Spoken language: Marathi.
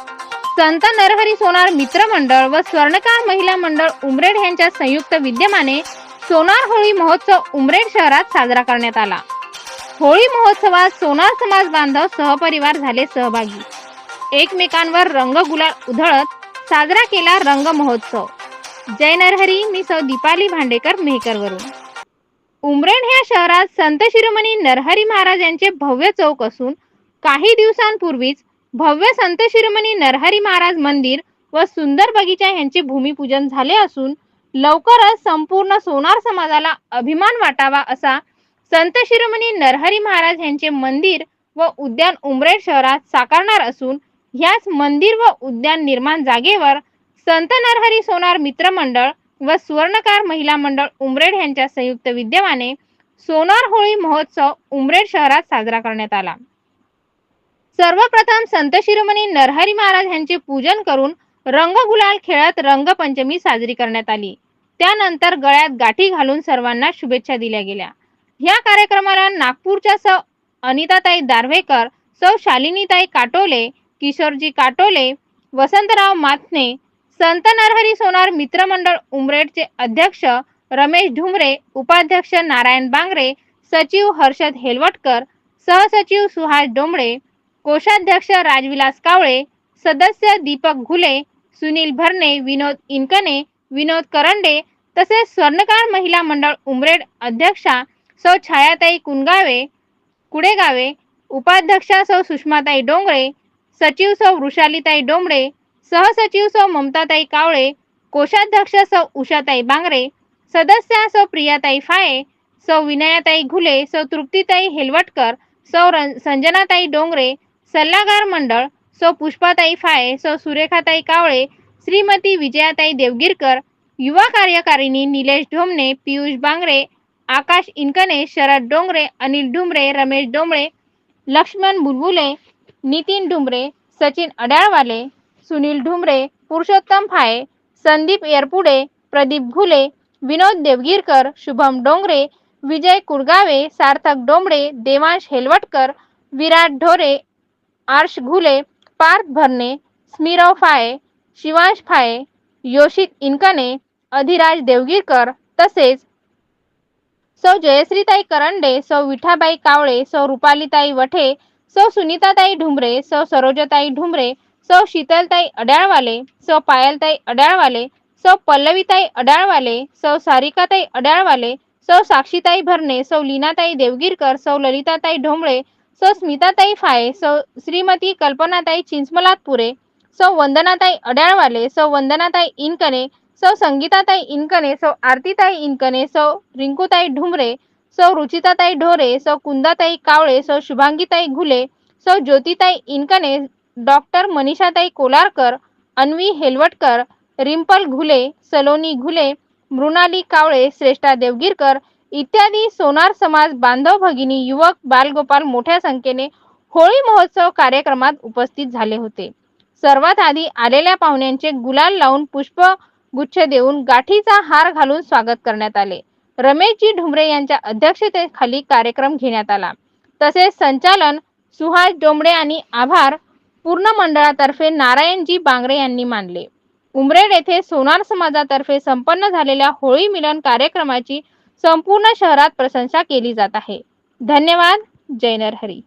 संत नरहरी सोनार मित्र मंडळ व स्वर्णकार महिला मंडळ उमरेड यांच्या संयुक्त विद्यमाने सोनार होळी महोत्सव उमरेड शहरात साजरा करण्यात आला. होळी महोत्सवात सोनार समाज बांधव सहपरिवार झाले सहभागी. एकमेकांवर रंग गुलाल उधळत साजरा केला रंग महोत्सव. जय नरहरी मी सौ दीपाली भांडेकर मेहकरवरून. उमरेड ह्या शहरात संत शिरोमणी नरहरी महाराज यांचे भव्य चौक असून काही दिवसांपूर्वीच भव्य संत शिरोमणी नरहरी महाराज मंदिर व सुंदर बगीचा यांचे भूमिपूजन झाले असून लवकरच संपूर्ण सोनार समाजाला अभिमान वाटावा असा संत शिरोमणी नरहरी महाराज यांचे मंदिर व उद्यान उमरेड शहरात साकारणार असून ह्याच मंदिर व उद्यान निर्माण जागेवर संत नरहरी सोनार मित्र मंडळ व सुवर्णकार महिला मंडळ उमरेड यांच्या संयुक्त विद्यमाने सोनार होळी महोत्सव उमरेड शहरात साजरा करण्यात आला. सर्वप्रथम संत शिरोमणी नरहरी महाराज यांचे पूजन करून रंग गुलाल खेळत रंगपंचमी साजरी करण्यात आली. त्यानंतर गळ्यात गाठी घालून सर्वांना शुभेच्छा दिल्या गेल्या. या कार्यक्रमाला नागपूरच्या सौ अनिताताई दार्वेकर सौ शालिनीताई काटोले किशोरजी काटोले वसंतराव माथने संत नरहरी सोनार मित्रमंडळ उमरेडचे अध्यक्ष रमेश ढुमरे उपाध्यक्ष नारायण बांगरे सचिव हर्षद हेलवटकर सहसचिव सुहास डोंबळे कोषाध्यक्ष राजविलास कावळे सदस्य दीपक घुले सुनील भरणे विनोद इनकने विनोद करंडे तसेच स्वर्णकार महिला मंडळ उमरेड अध्यक्षा सौ छायाताई कुनगावे कुडेगावे उपाध्यक्षा सौ सुषमाताई डोंगरे सचिव सौ वृषालीताई डोंबळे सहसचिव सौ ममताताई कावळे कोषाध्यक्ष सौ उषाताई बांगरे सदस्या सौ प्रियाताई फाये सौ विनयाताई घुले सौ तृप्तीताई हेलवटकर सौ रं- संजनाताई डोंगरे सल्लागार मंडळ सौ पुष्पाताई फाळे सौ सुरेखाताई कावळे श्रीमती विजयाताई देवगिरकर युवा कार्यकारिणी निलेश ढोमणे पियुष बांगरे आकाश इनकने शरद डोंगरे अनिल डुमरे रमेश डोंबळे लक्ष्मण बुलबुले नितीन डुमरे सचिन अड्याळवाले सुनील ढुमरे पुरुषोत्तम फाळे संदीप येरपुडे प्रदीप घुले विनोद देवगिरकर शुभम डोंगरे विजय कुडगावे सार्थक डोंबळे देवांश हेलवटकर विराट ढोरे आर्ष घुले पार्थ भरणे स्मिराव फाये शिवांश फाये योशित इनकने अधिराज देवगीरकर तसेच सौ जयश्रीताई करंडे सौ विठाबाई कावळे सौ रुपालीताई वठे सौ सुनीताताई ढुमरे सौ सरोजताई ढुमरे सौ शीतलताई अड्याळवाले सौ पायलताई अड्याळवाले सौ पल्लवीताई अड्याळवाले सौ सारिकाताई अड्याळवाले सौ साक्षीताई भरणे सौ लीनाताई देवगीरकर सौ ललिताताई ढोंबळे सौ स्मिताताई फाये सौ श्रीमती कल्पनाताई चिंचमलातपुरे सौ वंदनाताई अड्याळवाले सौ वंदनाताई इनकने सौ संगीताताई इनकने सौ आरतीताई इनकने सौ रिंकूताई ढुमरे सौ रुचिताताई ढोरे सौ कुंदाताई कावळे सौ शुभांगीताई घुले सौ ज्योतिताई इनकने डॉक्टर मनीषाताई कोलारकर अन्वी हेलवटकर रिंपल घुले सलोनी घुले मृणाली कावळे श्रेष्ठा देवगिरकर इत्यादी सोनार समाज बांधव भगिनी युवक बालगोपाल मोठ्या संख्येने होळी महोत्सव कार्यक्रमात उपस्थित झाले होते. सर्वात आधी आलेल्या पाहुण्यांचे गुलाल लावून पुष्प गुच्छ देऊन गाठीचा हार घालून स्वागत करण्यात आले. रमेशजी ढुमरे यांच्या अध्यक्षतेखाली कार्यक्रम घेण्यात आला. तसेच संचालन सुहास डोंबडे आणि आभार पूर्ण मंडळातर्फे नारायणजी बांगरे यांनी मानले. उमरेड येथे सोनार समाजातर्फे संपन्न झालेल्या होळी मिलन कार्यक्रमाची संपूर्ण शहरात प्रशंसा केली जात आहे. धन्यवाद. जय नरहरी